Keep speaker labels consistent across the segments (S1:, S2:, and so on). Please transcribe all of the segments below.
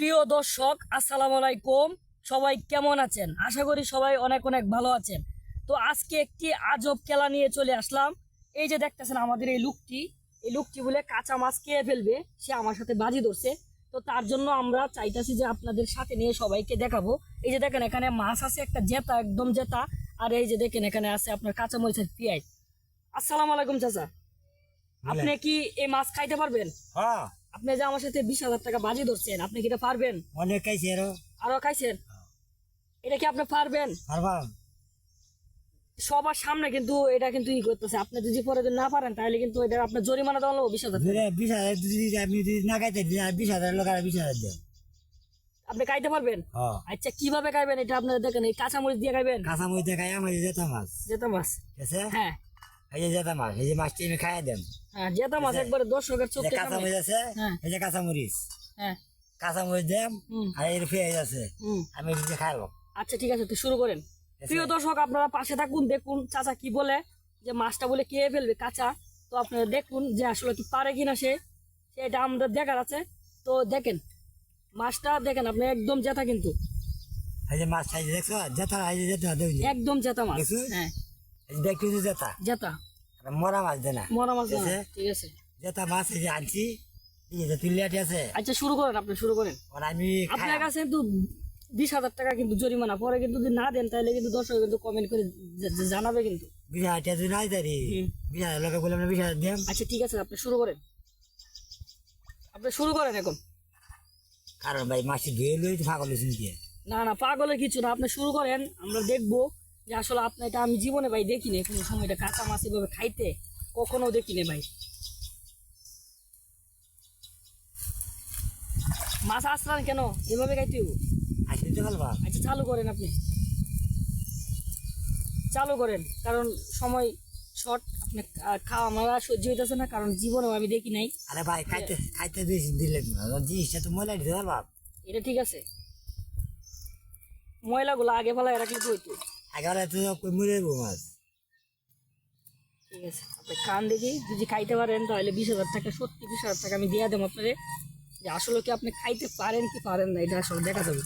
S1: প্রিয় দর্শক আসসালামু আলাইকুম। সবাই কেমন আছেন? আশা করি সবাই অনেক অনেক ভালো আছেন। তো আজকে একটি আজব খেলা নিয়ে চলে আসলাম। এই যে দেখতেছেন আমাদের এই লুকটি এই লুকটি বলে কাঁচা মাছ খেয়ে ফেলবে। সে আমার সাথে বাজি ধরছে। তো তার জন্য আমরা চাইতেছি যে আপনাদের সাথে নিয়ে সবাইকে দেখাবো। এই যে দেখেন এখানে মাছ আছে একটা জেতা একদম জেতা। আর এই যে দেখেন এখানে আছে আপনার কাঁচা মরিচের পিয়াই আসসালামু আলাইকুম চাচা। আপনি কি এই মাছ খাইতে পারবেন?
S2: হ্যাঁ।
S1: আপনি যে আমার সাথে বিশ হাজার টাকা বাজি ধরছেন আপনি কি এটা পারবেন?
S2: অনেক খাইছি আরও।
S1: আরও খাইছেন? এটা কি আপনি পারবেন?
S2: পারবাম।
S1: সবার সামনে কিন্তু এটা কিন্তু ই করতেছে। আপনি যদি পরে না পারেন তাহলে কিন্তু এটা আপনার জরিমানা দেওয়া লাগবে বিশ হাজার
S2: বিশ হাজার যদি আমি যদি না খাইতে বিশ হাজার লোক আর বিশ হাজার দেব
S1: আপনি খাইতে পারবেন?
S2: হ্যাঁ।
S1: আচ্ছা কীভাবে খাইবেন? এটা আপনারা দেখেন এই কাঁচামরিচ দিয়ে খাইবেন?
S2: কাঁচা মরিচে খাই আমার এই জেতা মাছ
S1: জেতা মাছ হ্যাঁ।
S2: এই যে জেতা মাছ এই যে মাছটি আমি খাইয়া দেন।
S1: হ্যাঁ জেতা মাছ একবারে দর্শকের চোখ
S2: আছে
S1: হ্যাঁ।
S2: এই যে
S1: হ্যাঁ।
S2: মরিচ দেম আর এর পেঁয়াজ আছে আমি খাইলো
S1: আচ্ছা ঠিক আছে তো শুরু করেন। প্রিয় দর্শক আপনারা পাশে থাকুন দেখুন চাচা কি বলে যে মাছটা বলে কে ফেলবে কাঁচা। তো আপনারা দেখুন যে আসলে কি পারে কিনা সে সেটা আমাদের দেখার আছে। তো দেখেন মাছটা দেখেন আপনি একদম জেতা কিন্তু।
S2: এই যে মাছ খাইছে দেখছ? জেতা এই যে জেতা
S1: একদম জেতা মাছ হ্যাঁ।
S2: এই যে জেতা।
S1: জেতা।
S2: মরা মাছ দে
S1: মরা মাছ না।
S2: ঠিক আছে। জেতা মাছ এই যে আনছি। এই যে তুলিয়াটি আছে।
S1: আচ্ছা শুরু করেন আপনি শুরু করেন।
S2: ওর আমি
S1: আপনার কাছে কিন্তু বিশ হাজার টাকা কিন্তু জরিমানা। পরে কিন্তু যদি না দেন তাহলে কিন্তু দর্শক কিন্তু কমেন্ট করে জানাবে কিন্তু।
S2: বিশ হাজার টাকা যদি নাই তারি বিশ হাজার লোকে বললাম না বিশ হাজার দেম
S1: আচ্ছা ঠিক আছে আপনি শুরু করেন। আপনি শুরু করেন এখন।
S2: কারণ ভাই মাছটি ধুয়ে লই শুনতে
S1: না না পাগলের কিছু না। আপনি শুরু করেন আমরা দেখব। যে আসলে আপনি এটা আমি জীবনে ভাই দেখিনি কোনো সময় এটা কাঁচা মাছ এভাবে খাইতে কখনো দেখিনি ভাই। মাছ আসলেন কেন? এভাবে খাইতে আচ্ছা চালু করেন আপনি। চালু করেন কারণ সময় শর্ট আপনি খাওয়া আমার সহ্য হইতেছে না কারণ জীবনেও আমি দেখি নাই।
S2: আরে ভাই খাইতে খাইতে দিলেন জিনিসটা তো ময়লা দিতে পারবা।
S1: এটা ঠিক আছে। ময়লাগুলো আগে ফেলায় রাখলে তো হইতো।
S2: একেবারে তুই কই মরে যাব মাছ
S1: ঠিক আছে আপনি কান দেখি যদি খাইতে পারেন তাহলে বিশ হাজার টাকা সত্যি বিশ হাজার টাকা আমি দিয়ে দেবো আপনারে। যে আসলে কি আপনি খাইতে পারেন কি পারেন না এটা আসলে দেখা যাবে।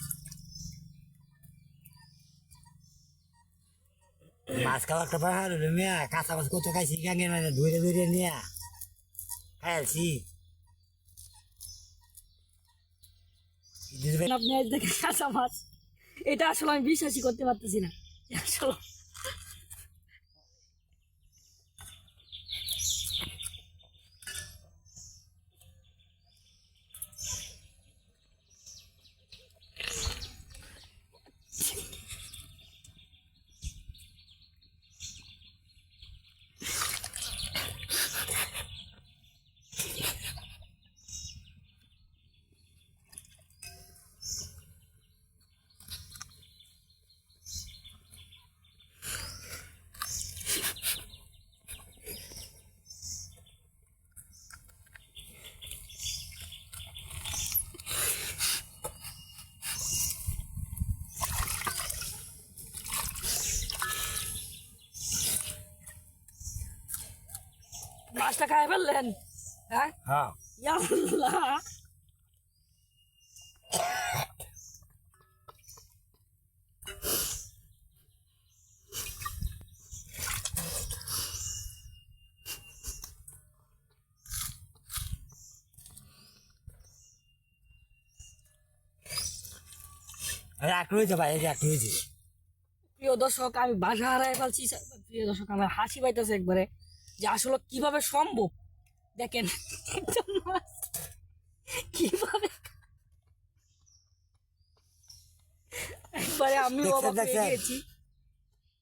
S2: মাছ খাওয়ার একটা পাহাড় হলো মিয়া কাঁচা মাছ কত খাইছি গাঙ্গের মানে ধরে ধরে নিয়া। খাইছি
S1: আপনি কাঁচা মাছ। এটা আসলে আমি বিশ্বাসই করতে পারতেছি না। যে আসলে মাছটা খাই ফেললেন হ্যাঁ?
S2: হ্যাঁ। এক রয়েছে ভাই এক রয়েছে
S1: প্রিয় দর্শক আমি বাসা হারাই ফেলছি প্রিয় দর্শক আমার হাসি পাইতেছে একবারে। যে আসলে কীভাবে সম্ভব? দেখেন কীভাবে একবারে আমি অবাক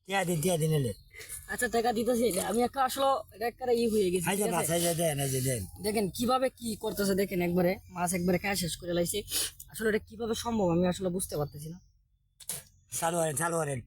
S1: হয়ে
S2: দিন টিয়া দিন
S1: আচ্ছা টাকা দিতেছি আমি একটা আসলে এটা একটা ই হয়ে গেছি দেখেন কীভাবে কি করতেছে দেখেন একবারে মাছ একবারে খায় শেষ করে লাইছে। আসলে এটা কীভাবে সম্ভব আমি আসলে বুঝতে পারতেছি না।
S2: চালু করেন চালু করেন